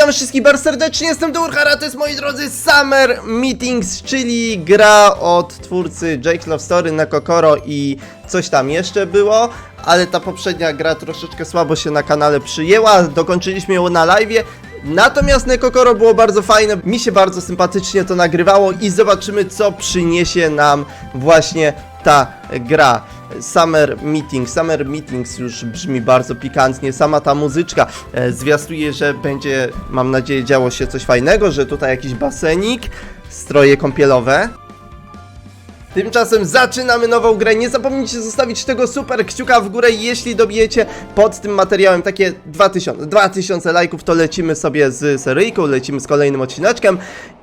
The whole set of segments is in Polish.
Witam wszystkich bardzo serdecznie, jestem Durhara, to jest moi drodzy Summer Meetings, czyli gra od twórcy Jake Love Story na Kokoro i coś tam jeszcze było, ale ta poprzednia gra troszeczkę słabo się na kanale przyjęła, dokończyliśmy ją na live. Natomiast Nekokoro było bardzo fajne, mi się bardzo sympatycznie to nagrywało i zobaczymy co przyniesie nam właśnie ta gra. Summer Meeting, Summer Meetings już brzmi bardzo pikantnie, sama ta muzyczka e, zwiastuje, że będzie, mam nadzieję, działo się coś fajnego, że tutaj jakiś basenik, stroje kąpielowe. Tymczasem zaczynamy nową grę. Nie zapomnijcie zostawić tego super kciuka w górę. Jeśli dobijecie pod tym materiałem takie 2000, 2000 lajków, to lecimy sobie z seryjką, lecimy z kolejnym odcineczkiem.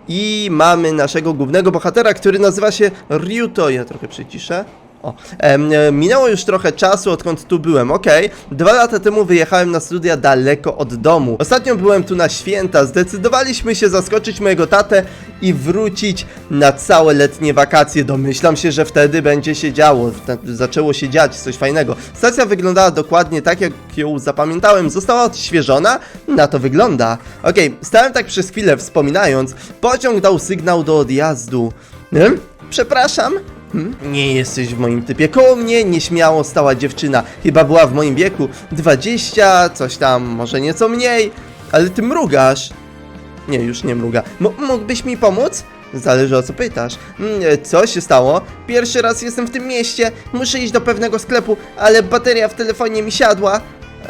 I mamy naszego głównego bohatera, który nazywa się Ryuto. Ja trochę przyciszę. O, e, minęło już trochę czasu, odkąd tu byłem, okej. Dwa lata temu wyjechałem na studia daleko od domu. Ostatnio byłem tu na święta, zdecydowaliśmy się zaskoczyć mojego tatę i wrócić na całe letnie wakacje. Domyślam się, że wtedy będzie się działo, zaczęło się dziać coś fajnego. Stacja wyglądała dokładnie tak, jak ją zapamiętałem. Została odświeżona? Na to wygląda. Okej, stałem tak przez chwilę wspominając. Pociąg dał sygnał do odjazdu. Hmm? Przepraszam, Hmm? Nie jesteś w moim typie. Koło mnie nieśmiało stała dziewczyna. Chyba była w moim wieku. 20, coś tam, może nieco mniej. Ale ty mrugasz. Nie, już nie mruga. M mógłbyś mi pomóc? Zależy o co pytasz. Mm, e, Co się stało? Pierwszy raz jestem w tym mieście. Muszę iść do pewnego sklepu, ale bateria w telefonie mi siadła.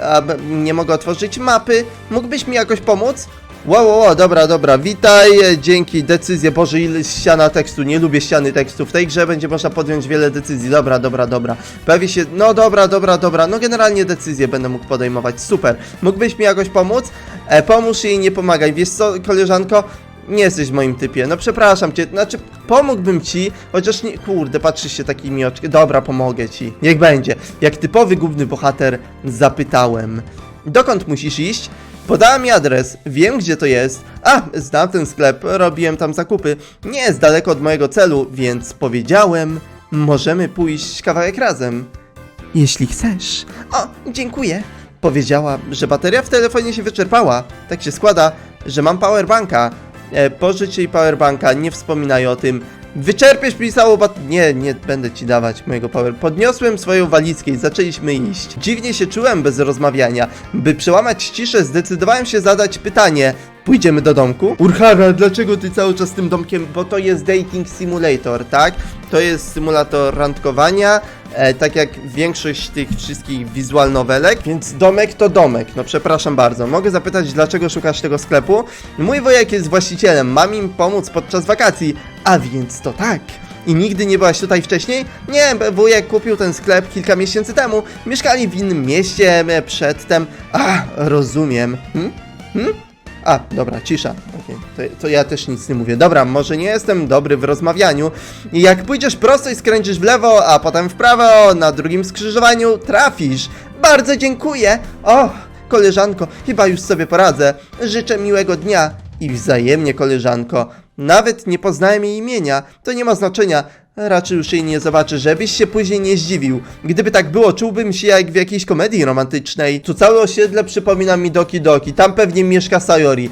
A, nie mogę otworzyć mapy. Mógłbyś mi jakoś pomóc? Wow, wow, wow, dobra, dobra, witaj, e, dzięki, decyzję, Boże, ile ściana tekstu, nie lubię ściany tekstu, w tej grze będzie można podjąć wiele decyzji, dobra, dobra, dobra, pojawi się, no dobra, dobra, dobra, no generalnie decyzję będę mógł podejmować, super, mógłbyś mi jakoś pomóc? E, pomóż jej, nie pomagaj, wiesz co, koleżanko, nie jesteś w moim typie, no przepraszam cię, znaczy pomógłbym ci, chociaż nie, kurde, patrzysz się takimi oczkami, dobra, pomogę ci, niech będzie, jak typowy główny bohater zapytałem, dokąd musisz iść? Podała mi adres, wiem gdzie to jest. A, znam ten sklep, robiłem tam zakupy. Nie jest daleko od mojego celu, więc powiedziałem, możemy pójść kawałek razem. Jeśli chcesz. O, dziękuję. Powiedziała, że bateria w telefonie się wyczerpała. Tak się składa, że mam powerbanka. E, pożycz jej powerbanka, nie wspominaj o tym. Wyczerpiesz mi całą. Nie, nie będę ci dawać mojego power. Podniosłem swoją walizkę i zaczęliśmy iść. Dziwnie się czułem bez rozmawiania. By przełamać ciszę, zdecydowałem się zadać pytanie. Pójdziemy do domku? Urhara, dlaczego ty cały czas tym domkiem? Bo to jest dating simulator, tak? To jest symulator randkowania, e, tak jak większość tych wszystkich wizual nowelek, więc domek to domek. No przepraszam bardzo. Mogę zapytać, dlaczego szukasz tego sklepu? Mój wujek jest właścicielem, mam im pomóc podczas wakacji, a więc to tak. I nigdy nie byłaś tutaj wcześniej? Nie, wujek kupił ten sklep kilka miesięcy temu. Mieszkali w innym mieście e, przedtem. A, rozumiem. Hm? Hm? A, dobra, cisza. Okej, to, to ja też nic nie mówię. Dobra, może nie jestem dobry w rozmawianiu. Jak pójdziesz prosto i skręcisz w lewo, a potem w prawo, na drugim skrzyżowaniu trafisz. Bardzo dziękuję. O, koleżanko, chyba już sobie poradzę. Życzę miłego dnia. I wzajemnie, koleżanko. Nawet nie poznałem jej imienia. To nie ma znaczenia. Raczej już jej nie zobaczę, żebyś się później nie zdziwił. Gdyby tak było, czułbym się jak w jakiejś komedii romantycznej. Tu całe osiedle przypomina mi Doki Doki. Tam pewnie mieszka Sayori.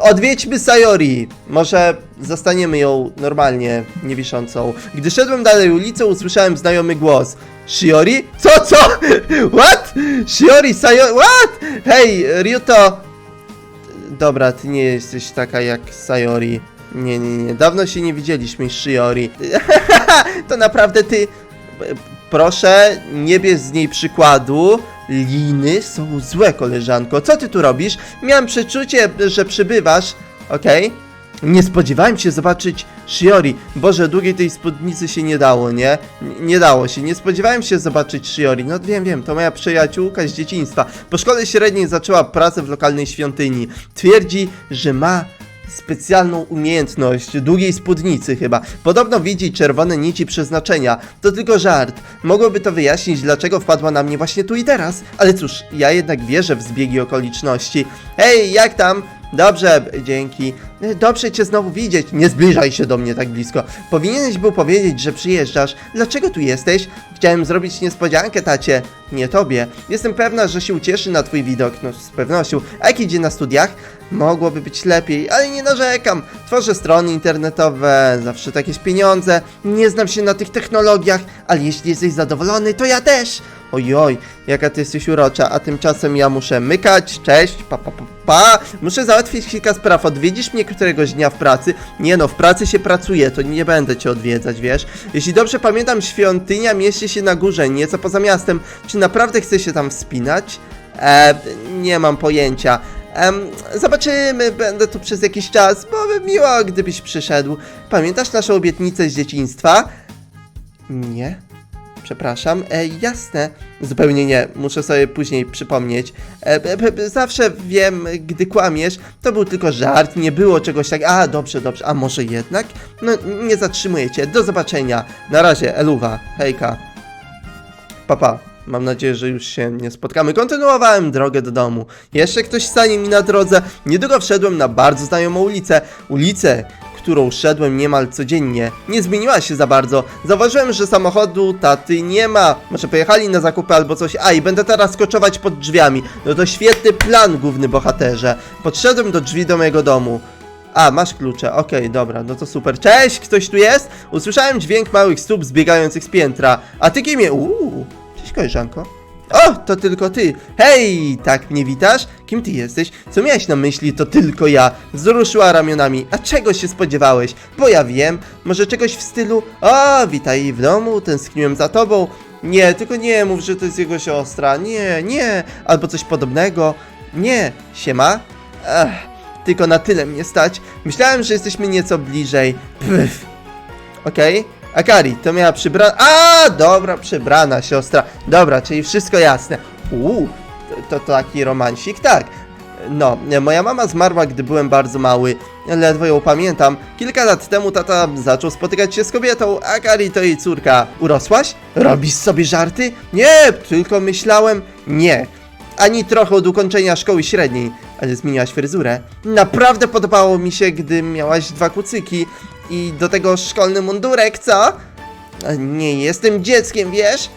Odwiedźmy Sayori. Może zastaniemy ją normalnie, niewiszącą. Gdy szedłem dalej ulicą, usłyszałem znajomy głos. Shiori? Co, co? What? Shiori, Sayori, what? Hej, Ryuto. Dobra, ty nie jesteś taka jak Sayori. Nie, nie, nie. Dawno się nie widzieliśmy, Shiori. to naprawdę ty. Proszę, nie bierz z niej przykładu. Liny są złe, koleżanko. Co ty tu robisz? Miałem przeczucie, że przybywasz. Okej. Nie spodziewałem się zobaczyć Shiori. Boże, długiej tej spódnicy się nie dało, nie? N- Nie dało się. Nie spodziewałem się zobaczyć Shiori. No wiem, wiem, to moja przyjaciółka z dzieciństwa. Po szkole średniej zaczęła pracę w lokalnej świątyni. Twierdzi, że ma specjalną umiejętność długiej spódnicy chyba. Podobno widzi czerwone nici przeznaczenia. To tylko żart. Mogłoby to wyjaśnić, dlaczego wpadła na mnie właśnie tu i teraz. Ale cóż, ja jednak wierzę w zbiegi okoliczności. Hej, jak tam? Dobrze, dzięki. Dobrze cię znowu widzieć. Nie zbliżaj się do mnie tak blisko. Powinieneś był powiedzieć, że przyjeżdżasz. Dlaczego tu jesteś? Chciałem zrobić niespodziankę, tacie. Nie tobie. Jestem pewna, że się ucieszy na twój widok. No, z pewnością. A jak idzie na studiach? Mogłoby być lepiej, ale nie narzekam. Tworzę strony internetowe, zawsze to jakieś pieniądze. Nie znam się na tych technologiach, ale jeśli jesteś zadowolony, to ja też. Ojoj, jaka ty jesteś urocza, a tymczasem ja muszę mykać, cześć, pa pa pa pa. Muszę załatwić kilka spraw, odwiedzisz mnie któregoś dnia w pracy? Nie no, w pracy się pracuje, to nie będę cię odwiedzać, wiesz? Jeśli dobrze pamiętam, świątynia mieści się na górze, nieco poza miastem. Czy naprawdę chcę się tam wspinać? E, nie mam pojęcia. Em, zobaczymy, będę tu przez jakiś czas, byłoby miło, gdybyś przyszedł. Pamiętasz naszą obietnicę z dzieciństwa? Nie. Przepraszam, e, jasne. Zupełnie nie, muszę sobie później przypomnieć. E, b, b, zawsze wiem, gdy kłamiesz, to był tylko żart, nie było czegoś tak. A, dobrze, dobrze, a może jednak? No, nie zatrzymuję cię, do zobaczenia. Na razie, Eluwa, hejka. Papa, mam nadzieję, że już się nie spotkamy. Kontynuowałem drogę do domu. Jeszcze ktoś stanie mi na drodze. Niedługo wszedłem na bardzo znajomą ulicę. Ulicę, którą szedłem niemal codziennie. Nie zmieniła się za bardzo. Zauważyłem, że samochodu taty nie ma. Może pojechali na zakupy albo coś. A i będę teraz koczować pod drzwiami. No to świetny plan, główny bohaterze. Podszedłem do drzwi do mojego domu. A, masz klucze, okej, dobra, no to super. Cześć, ktoś tu jest? Usłyszałem dźwięk małych stóp zbiegających z piętra. A ty kim je? Uuu, cześć koleżanko. O, to tylko ty. Hej, tak mnie witasz? Kim ty jesteś? Co miałeś na myśli? To tylko ja. Wzruszyła ramionami. A czego się spodziewałeś? Bo ja wiem. Może czegoś w stylu O, witaj w domu, tęskniłem za tobą. Nie, tylko nie mów, że to jest jego siostra. Nie, nie. Albo coś podobnego. Nie. Siema? Ech, tylko na tyle mnie stać. Myślałem, że jesteśmy nieco bliżej. Pff. Okej. Akari, to miała przybrana. A, dobra, przybrana siostra. Dobra, czyli wszystko jasne. Uuu, to, to taki romansik, tak. No, moja mama zmarła, gdy byłem bardzo mały. Ledwo ją pamiętam. Kilka lat temu tata zaczął spotykać się z kobietą, a Kari to jej córka. Urosłaś? Robisz sobie żarty? Nie, tylko myślałem. Nie. Ani trochę od ukończenia szkoły średniej, ale zmieniłaś fryzurę. Naprawdę podobało mi się, gdy miałaś dwa kucyki i do tego szkolny mundurek, co? Nie jestem dzieckiem, wiesz?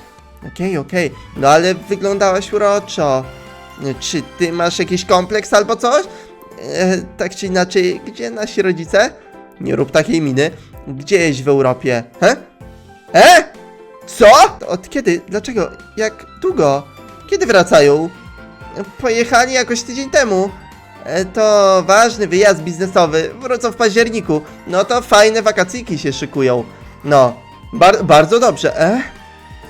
Okej, okej, no ale wyglądałaś uroczo. Czy ty masz jakiś kompleks albo coś? E, tak czy inaczej, gdzie nasi rodzice? Nie rób takiej miny. Gdzieś w Europie. He? E? Co? Od kiedy? Dlaczego? Jak długo? Kiedy wracają? Pojechali jakoś tydzień temu. E, To ważny wyjazd biznesowy. Wrócą w październiku. No to fajne wakacyjki się szykują. No, bar bardzo dobrze. E?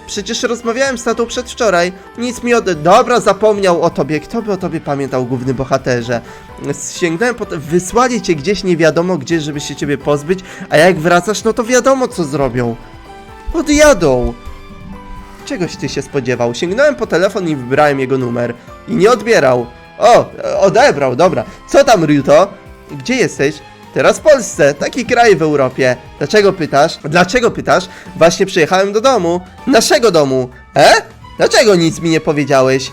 Przecież rozmawiałem z tatą przedwczoraj. Nic mi od... Dobra, zapomniał o tobie. Kto by o tobie pamiętał, główny bohaterze? Sięgnąłem po. Wysłali cię gdzieś nie wiadomo gdzie, żeby się ciebie pozbyć, a jak wracasz, no to wiadomo co zrobią. Odjadą. Czegoś ty się spodziewał? Sięgnąłem po telefon i wybrałem jego numer. I nie odbierał. O, odebrał, dobra. Co tam, Ryuto? Gdzie jesteś? Teraz w Polsce, taki kraj w Europie. Dlaczego pytasz? Dlaczego pytasz? Właśnie przyjechałem do domu. Naszego domu. E? Dlaczego nic mi nie powiedziałeś?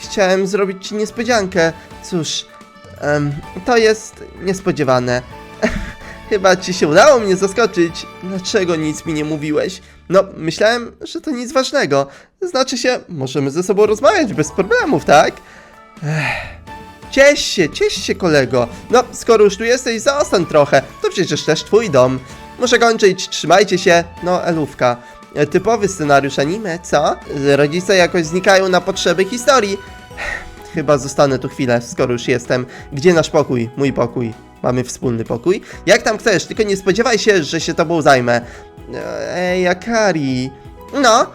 Chciałem zrobić ci niespodziankę. Cóż, em, to jest niespodziewane. Chyba ci się udało mnie zaskoczyć. Dlaczego nic mi nie mówiłeś? No, myślałem, że to nic ważnego. Znaczy się, możemy ze sobą rozmawiać bez problemów, tak? Ech. Ciesz się, ciesz się, kolego. No, skoro już tu jesteś, zostań trochę. To przecież też twój dom. Muszę kończyć, trzymajcie się. No, elówka. E, Typowy scenariusz anime, co? Rodzice jakoś znikają na potrzeby historii. Chyba zostanę tu chwilę, skoro już jestem. Gdzie nasz pokój? Mój pokój. Mamy wspólny pokój. Jak tam chcesz, tylko nie spodziewaj się, że się tobą zajmę. Ej, Akari. No,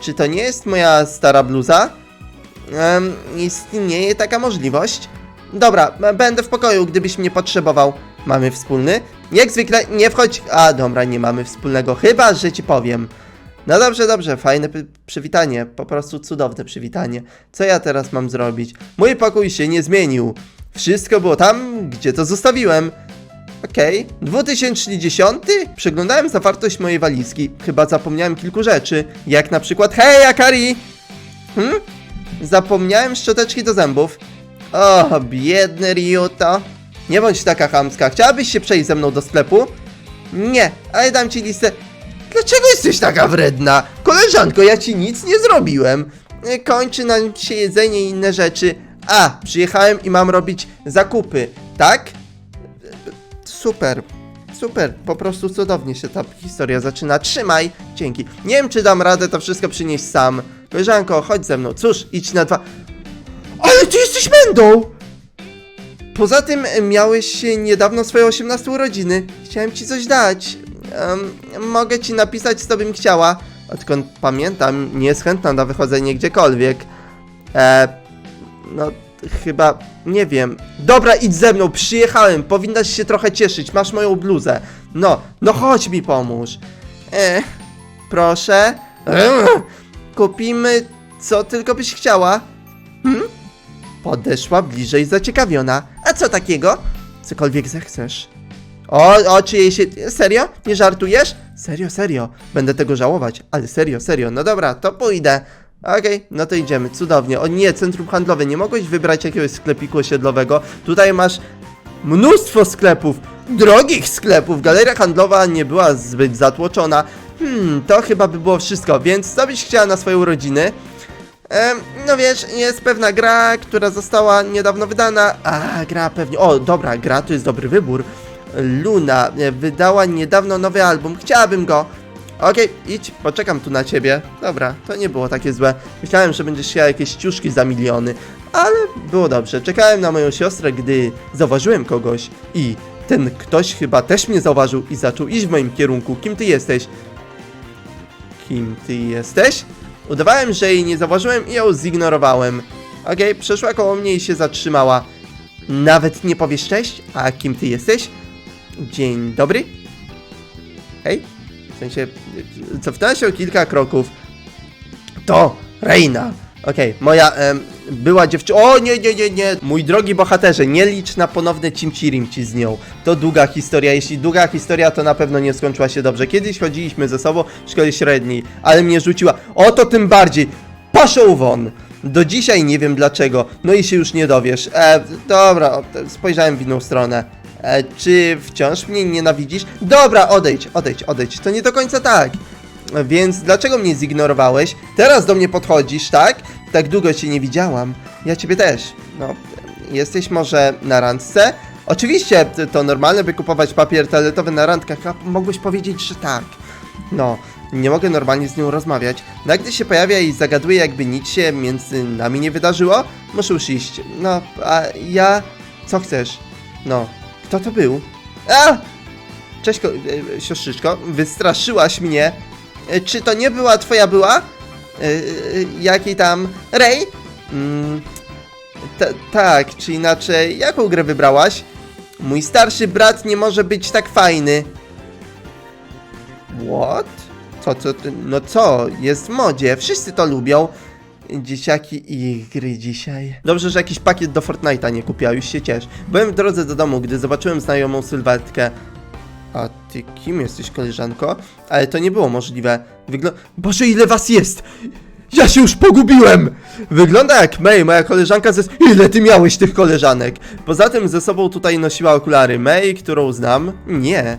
czy to nie jest moja stara bluza? Um, istnieje taka możliwość. Dobra, będę w pokoju, gdybyś mnie potrzebował. Mamy wspólny? Jak zwykle, nie wchodź. A, dobra, nie mamy wspólnego, chyba że ci powiem. No dobrze, dobrze, fajne przywitanie, po prostu cudowne przywitanie. Co ja teraz mam zrobić? Mój pokój się nie zmienił. Wszystko było tam, gdzie to zostawiłem. Okej, 2010? Przeglądałem zawartość mojej walizki. Chyba zapomniałem kilku rzeczy, jak na przykład Hej, Akari! Hmm? Zapomniałem szczoteczki do zębów. O, biedny Ryuto. Nie bądź taka chamska. Chciałabyś się przejść ze mną do sklepu? Nie, ale dam ci listę. Dlaczego jesteś taka wredna? Koleżanko, ja ci nic nie zrobiłem. Kończy nam się jedzenie i inne rzeczy. A, przyjechałem i mam robić zakupy, tak? Super, super, po prostu cudownie się ta historia zaczyna. Trzymaj, dzięki. Nie wiem, czy dam radę to wszystko przynieść sam. Koleżanko, chodź ze mną. Cóż, idź na dwa. Ale ty jesteś mędą! Poza tym e, miałeś niedawno swoje 18 urodziny. Chciałem ci coś dać. Em, mogę ci napisać, co bym chciała. Odkąd pamiętam, nie jest chętna na wychodzenie gdziekolwiek. E, no, chyba, nie wiem. Dobra, idź ze mną, przyjechałem, powinnaś się trochę cieszyć, masz moją bluzę. No, no chodź mi pomóż. E, proszę. E, kupimy, co tylko byś chciała. Hmm? Podeszła bliżej zaciekawiona. A co takiego? Cokolwiek zechcesz. O, o, czy jej się... Serio? Nie żartujesz? Serio, serio. Będę tego żałować, ale serio, serio. No dobra, to pójdę. Okej, no to idziemy, cudownie. O nie, centrum handlowe, nie mogłeś wybrać jakiegoś sklepiku osiedlowego. Tutaj masz mnóstwo sklepów, drogich sklepów. Galeria handlowa nie była zbyt zatłoczona. Hmm, to chyba by było wszystko, więc co byś chciała na swoje urodziny? Em, no wiesz, jest pewna gra, która została niedawno wydana. A, gra pewnie. O, dobra, gra to jest dobry wybór. Luna e, wydała niedawno nowy album. Chciałabym go. Okej, idź, poczekam tu na ciebie. Dobra, to nie było takie złe. Myślałem, że będziesz chciała jakieś ciuszki za miliony, ale było dobrze. Czekałem na moją siostrę, gdy zauważyłem kogoś i ten ktoś chyba też mnie zauważył i zaczął iść w moim kierunku. Kim ty jesteś? Kim ty jesteś? Udawałem, że jej nie zauważyłem i ją zignorowałem. Okej, przeszła koło mnie i się zatrzymała. Nawet nie powiesz cześć? A kim ty jesteś? Dzień dobry? Hej? W sensie, cofnęła się o kilka kroków. To Reina. Okej, moja em, była dziewczyna. O nie, nie, nie, nie. Mój drogi bohaterze, nie licz na ponowne cimcirim ci z nią. To długa historia. Jeśli długa historia, to na pewno nie skończyła się dobrze. Kiedyś chodziliśmy ze sobą w szkole średniej, ale mnie rzuciła. O to tym bardziej. Poszł won. Do dzisiaj nie wiem dlaczego. No i się już nie dowiesz. E, dobra, spojrzałem w inną stronę. E, czy wciąż mnie nienawidzisz? Dobra, odejdź, odejdź, odejdź. To nie do końca tak. Więc dlaczego mnie zignorowałeś? Teraz do mnie podchodzisz, tak? Tak długo cię nie widziałam. Ja ciebie też. No, jesteś może na randce? Oczywiście, to normalne, by kupować papier toaletowy na randkach, a mogłeś powiedzieć, że tak. No, nie mogę normalnie z nią rozmawiać. Nagle się pojawia i zagaduje, jakby nic się między nami nie wydarzyło. Muszę już iść. No, a ja... Co chcesz? No, kto to był? A! Cześć, ko- e, siostrzyczko, wystraszyłaś mnie. E, Czy to nie była twoja była? E, e, Jaki tam... Rej? Mm, ta- tak, czy inaczej, jaką grę wybrałaś? Mój starszy brat nie może być tak fajny. What? Co, co, no co, jest w modzie, wszyscy to lubią. Dzieciaki i gry dzisiaj. Dobrze, że jakiś pakiet do Fortnite'a nie kupiła, już się ciesz. Byłem w drodze do domu, gdy zobaczyłem znajomą sylwetkę. A ty kim jesteś, koleżanko? Ale to nie było możliwe. Wygl... Boże, ile was jest! Ja się już pogubiłem! Wygląda jak May, moja koleżanka ze... Ile ty miałeś tych koleżanek? Poza tym ze sobą tutaj nosiła okulary May, którą znam? Nie.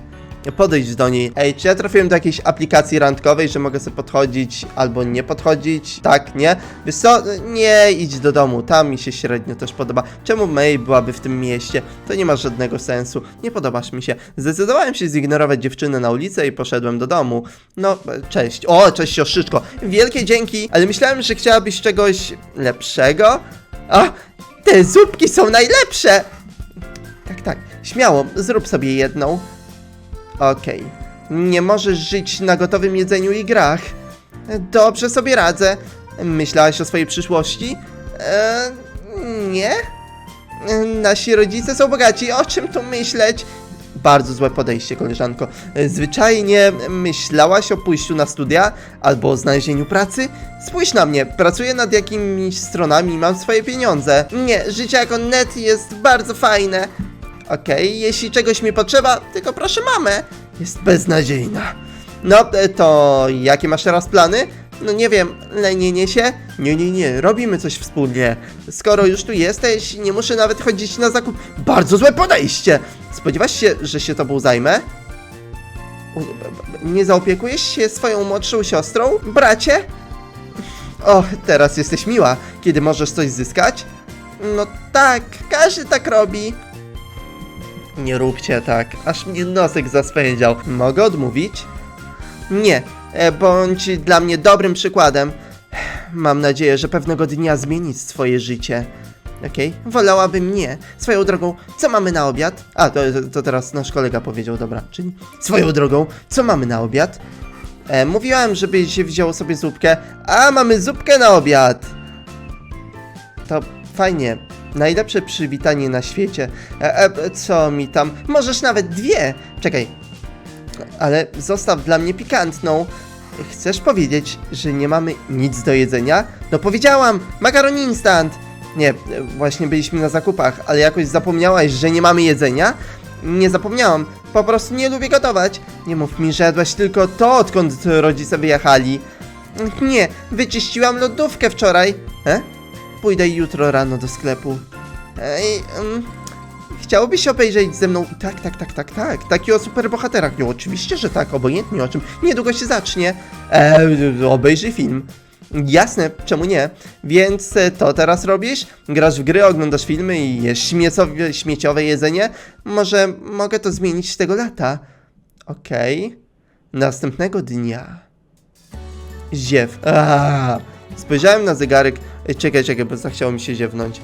Podejdź do niej. Ej, czy ja trafiłem do jakiejś aplikacji randkowej, że mogę sobie podchodzić albo nie podchodzić? Tak, nie? Wiesz co? Nie, idź do domu, tam mi się średnio też podoba. Czemu May byłaby w tym mieście? To nie ma żadnego sensu. Nie podobasz mi się. Zdecydowałem się zignorować dziewczynę na ulicę i poszedłem do domu. No, cześć. O, cześć siostrzyczko. Wielkie dzięki, ale myślałem, że chciałabyś czegoś lepszego. A, te zupki są najlepsze! Tak, tak, śmiało, zrób sobie jedną. Okej. Nie możesz żyć na gotowym jedzeniu i grach. Dobrze sobie radzę. Myślałaś o swojej przyszłości? Eee, nie? Nasi rodzice są bogaci, o czym tu myśleć? Bardzo złe podejście, koleżanko. Zwyczajnie myślałaś o pójściu na studia albo o znalezieniu pracy? Spójrz na mnie, pracuję nad jakimiś stronami i mam swoje pieniądze. Nie, życie jako net jest bardzo fajne. Okej, jeśli czegoś mi potrzeba, tylko proszę mamę. Jest beznadziejna. No, e, to jakie masz teraz plany? No nie wiem, lenienie się? Nie, nie, nie, robimy coś wspólnie. Skoro już tu jesteś, nie muszę nawet chodzić na zakup. Bardzo złe podejście! Spodziewasz się, że się tobą zajmę? Nie zaopiekujesz się swoją młodszą siostrą, bracie? O, teraz jesteś miła, kiedy możesz coś zyskać? No tak, każdy tak robi. Nie róbcie tak, aż mnie nosek zaspędział. Mogę odmówić? Nie, e, bądź dla mnie dobrym przykładem. Mam nadzieję, że pewnego dnia zmienić swoje życie. Okej, wolałabym nie. Swoją drogą, co mamy na obiad? A, to, to teraz nasz kolega powiedział, dobra. Czyli swoją drogą, co mamy na obiad? E, mówiłem, żebyś wziął sobie zupkę, a mamy zupkę na obiad. To fajnie. Najlepsze przywitanie na świecie. E, e, co mi tam? Możesz nawet dwie. Czekaj. Ale zostaw dla mnie pikantną. Chcesz powiedzieć, że nie mamy nic do jedzenia? No powiedziałam! Makaron instant! Nie, właśnie byliśmy na zakupach, ale jakoś zapomniałaś, że nie mamy jedzenia? Nie zapomniałam. Po prostu nie lubię gotować. Nie mów mi, że jadłaś tylko to, odkąd rodzice wyjechali. Nie, wyczyściłam lodówkę wczoraj. E? Pójdę jutro rano do sklepu. Ej, um, chciałbyś obejrzeć ze mną? Tak, tak, tak, tak, tak. Taki o superbohaterach. No oczywiście, że tak, obojętnie o czym. Niedługo się zacznie. Eee, obejrzyj film. Jasne, czemu nie? Więc e, to teraz robisz? Grasz w gry, oglądasz filmy i jesz śmiecowe, śmieciowe jedzenie? Może mogę to zmienić tego lata? Okej. Następnego dnia. Ziew. Aaaa. Spojrzałem na zegarek. Ej, Czekaj, czekaj, bo zachciało mi się ziewnąć.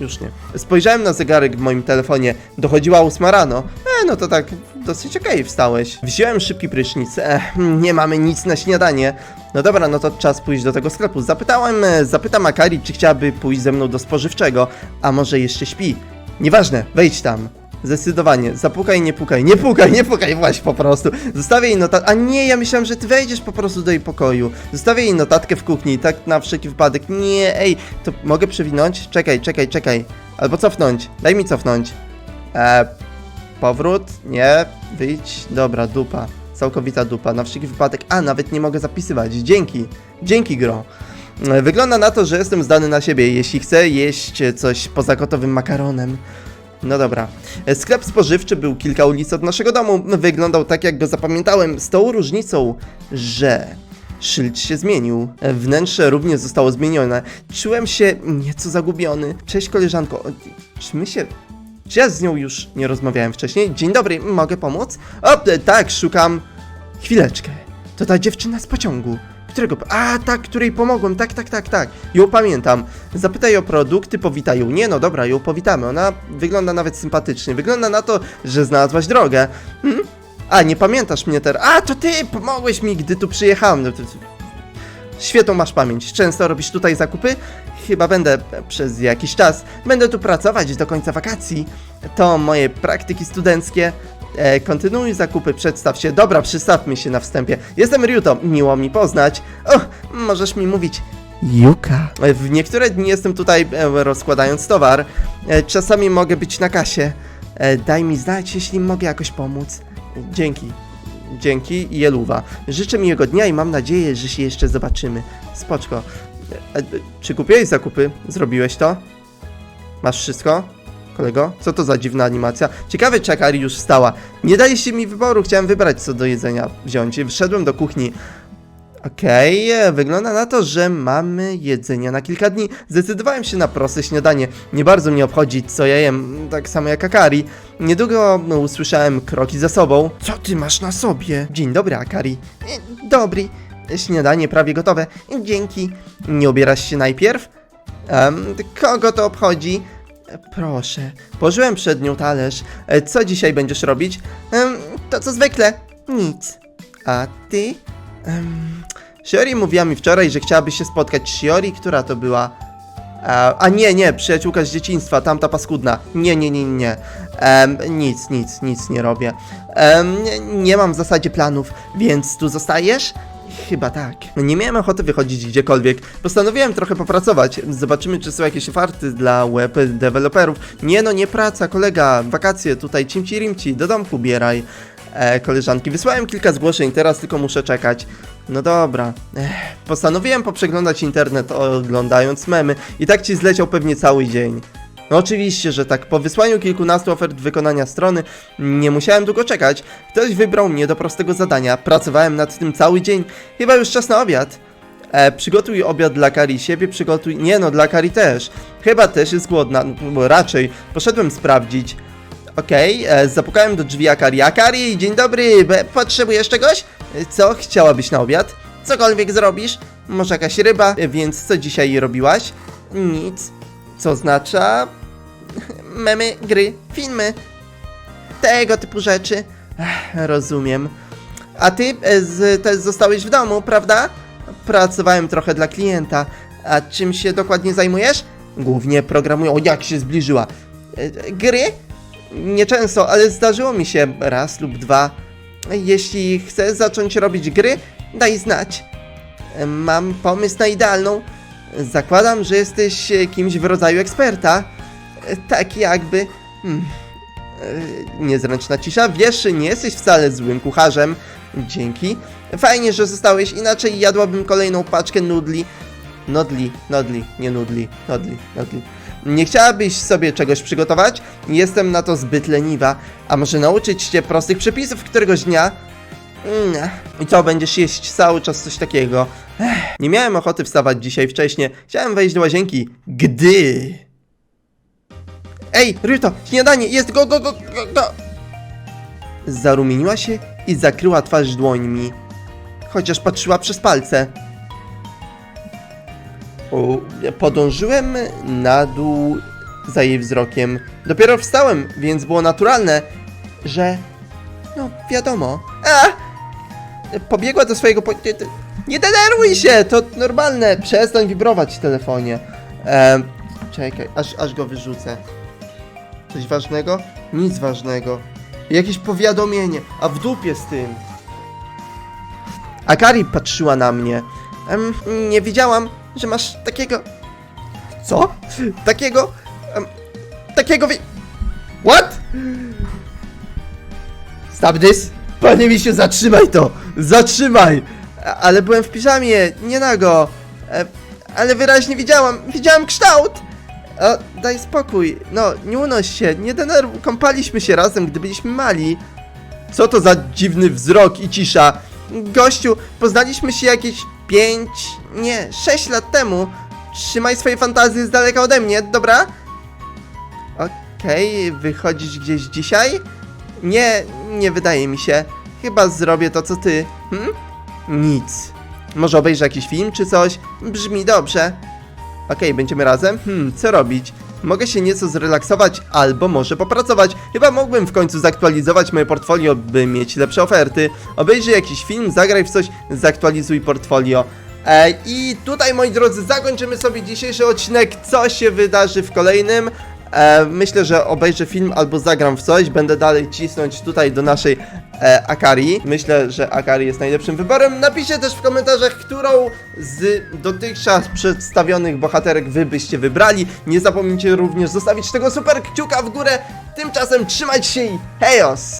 Już nie. Spojrzałem na zegarek w moim telefonie. Dochodziła ósma rano. E, no to tak dosyć okej wstałeś. Wziąłem szybki prysznic. E, nie mamy nic na śniadanie. No dobra, no to czas pójść do tego sklepu. Zapytałem, e, zapytam Akari, czy chciałaby pójść ze mną do spożywczego. A może jeszcze śpi? Nieważne, wejdź tam. Zdecydowanie. Zapukaj, nie pukaj. Nie pukaj, nie pukaj, właśnie po prostu. Zostawię jej notatkę. A nie, ja myślałem, że ty wejdziesz po prostu do jej pokoju. Zostawię jej notatkę w kuchni, tak na wszelki wypadek. Nie, ej, to mogę przewinąć? Czekaj, czekaj, czekaj. Albo cofnąć. Daj mi cofnąć. Eee, powrót? Nie. Wyjdź. Dobra, dupa. Całkowita dupa. Na wszelki wypadek. A, nawet nie mogę zapisywać. Dzięki. Dzięki, gro. E, Wygląda na to, że jestem zdany na siebie, jeśli chcę jeść coś poza gotowym makaronem. No dobra. E, Sklep spożywczy był kilka ulic od naszego domu. Wyglądał tak, jak go zapamiętałem, z tą różnicą, że szyld się zmienił. E, Wnętrze również zostało zmienione. Czułem się nieco zagubiony. Cześć koleżanko. Czy my się... Czy ja z nią już nie rozmawiałem wcześniej? Dzień dobry, mogę pomóc? O, e, tak, szukam... Chwileczkę. To ta dziewczyna z pociągu. Którego? A, tak, której pomogłem, tak, tak, tak, tak. Ją pamiętam. Zapytaj o produkty, powitaj ją. Nie, no dobra, ją powitamy. Ona wygląda nawet sympatycznie. Wygląda na to, że znalazłaś drogę. Hmm? A, nie pamiętasz mnie teraz. A, to ty pomogłeś mi, gdy tu przyjechałem. No. Świetną masz pamięć. Często robisz tutaj zakupy? Chyba będę przez jakiś czas. Będę tu pracować do końca wakacji. To moje praktyki studenckie. E, kontynuuj zakupy, przedstaw się. Dobra, przystawmy się na wstępie. Jestem Ryuto, miło mi poznać. O, możesz mi mówić Juka. E, W niektóre dni jestem tutaj e, rozkładając towar. E, Czasami mogę być na kasie. E, Daj mi znać, jeśli mogę jakoś pomóc. Dzięki. Dzięki, Jeluwa. Życzę miłego dnia i mam nadzieję, że się jeszcze zobaczymy. Spoczko. E, e, Czy kupiłeś zakupy? Zrobiłeś to? Masz wszystko? Kolego? Co to za dziwna animacja? Ciekawe, czy Akari już wstała. Nie daliście mi wyboru, chciałem wybrać co do jedzenia wziąć. Wszedłem do kuchni. Okej, e, wygląda na to, że mamy jedzenie na kilka dni. Zdecydowałem się na proste śniadanie. Nie bardzo mnie obchodzi, co ja jem, tak samo jak Akari. Niedługo no, usłyszałem kroki za sobą. Co ty masz na sobie? Dzień dobry, Akari. E, Dobry. Śniadanie prawie gotowe. Dzięki. Nie ubierasz się najpierw? Em, kogo to obchodzi? Proszę. Położyłem przed nią talerz. E, Co dzisiaj będziesz robić? To co zwykle. Nic. A ty? Um, Shiori mówiła mi wczoraj, że chciałaby się spotkać. Shiori, która to była? A, nie, nie, przyjaciółka z dzieciństwa, tamta paskudna. Nie, nie, nie, nie. Nic, nic, nic nie robię. Nie, nie mam w zasadzie planów, więc tu zostajesz? Chyba tak. Nie miałem ochoty wychodzić gdziekolwiek. Postanowiłem trochę popracować. Zobaczymy, czy są jakieś oferty dla web deweloperów. Nie no, nie praca, kolega. Wakacje tutaj, cimci rimci, do domku bieraj. e, koleżanki. Wysłałem kilka zgłoszeń, teraz tylko muszę czekać. No dobra. Ech, postanowiłem poprzeglądać internet oglądając memy i tak ci zleciał pewnie cały dzień. No oczywiście, że tak. Po wysłaniu kilkunastu ofert wykonania strony nie musiałem długo czekać. Ktoś wybrał mnie do prostego zadania. Pracowałem nad tym cały dzień. Chyba już czas na obiad. E, przygotuj obiad dla Kari, siebie przygotuj. Nie no, dla Kari też. Chyba też jest głodna, no, bo raczej. Poszedłem sprawdzić. Okej, e, zapukałem do drzwi Akari. Akari, dzień dobry, be, potrzebujesz czegoś? E, Co, chciałabyś na obiad? Cokolwiek zrobisz? Może jakaś ryba? E, więc co dzisiaj robiłaś? Nic. Co oznacza? Memy, gry, filmy. Tego typu rzeczy. Ech, rozumiem. A ty e, z, też zostałeś w domu, prawda? Pracowałem trochę dla klienta. A czym się dokładnie zajmujesz? Głównie programuję. O, jak się zbliżyła. E, Gry? Nieczęsto, ale zdarzyło mi się raz lub dwa. Jeśli chcesz zacząć robić gry, daj znać. E, Mam pomysł na idealną. Zakładam, że jesteś e, kimś w rodzaju eksperta. Tak jakby. Hmm. E, Niezręczna cisza. Wiesz, nie jesteś wcale złym kucharzem. Dzięki. Fajnie, że zostałeś, inaczej jadłabym kolejną paczkę nudli. Nodli, nodli, nie nudli, nodli, nodli. Nie chciałabyś sobie czegoś przygotować? Jestem na to zbyt leniwa. A może nauczyć cię prostych przepisów któregoś dnia? Mm, I co, będziesz jeść cały czas coś takiego? Ech, nie miałem ochoty wstawać dzisiaj wcześnie. Chciałem wejść do łazienki, gdy... Ej, Ryto, śniadanie, jest go, go, go, go, go! Zarumieniła się i zakryła twarz dłońmi, chociaż patrzyła przez palce. Podążyłem na dół za jej wzrokiem. Dopiero wstałem, więc było naturalne, że... No, wiadomo. A! Pobiegła do swojego... Po... Nie, nie denerwuj się! To normalne. Przestań wibrować w telefonie. Ehm, czekaj, aż, aż go wyrzucę. Coś ważnego? Nic ważnego. Jakieś powiadomienie, a w dupie z tym. Akari patrzyła na mnie. Em, nie wiedziałam, że masz takiego. Co? Takiego. Em, takiego wi. What? Stop this! Panie mi się zatrzymaj to! Zatrzymaj! Ale byłem w piżamie, nie nago. E, ale wyraźnie widziałam, widziałam kształt! Daj spokój, no, nie unoś się, nie denerwuj, kąpaliśmy się razem, gdy byliśmy mali. Co to za dziwny wzrok i cisza? Gościu, poznaliśmy się jakieś pięć, nie, sześć lat temu. Trzymaj swoje fantazje z daleka ode mnie, dobra? Okej, wychodzisz gdzieś dzisiaj? Nie, nie wydaje mi się. Chyba zrobię to, co ty. Hm? Nic. Może obejrzę jakiś film czy coś? Brzmi dobrze. Okej, będziemy razem? Hmm, co robić? Mogę się nieco zrelaksować, albo może popracować. Chyba mógłbym w końcu zaktualizować moje portfolio, by mieć lepsze oferty. Obejrzyj jakiś film, zagraj w coś, zaktualizuj portfolio. I tutaj, moi drodzy, zakończymy sobie dzisiejszy odcinek. Co się wydarzy w kolejnym? E, myślę, że obejrzę film albo zagram w coś. Będę dalej cisnąć tutaj do naszej e, Akari. Myślę, że Akari jest najlepszym wyborem. Napiszcie też w komentarzach, którą z dotychczas przedstawionych bohaterek wy byście wybrali. Nie zapomnijcie również zostawić tego super kciuka w górę. Tymczasem trzymajcie się i hejos!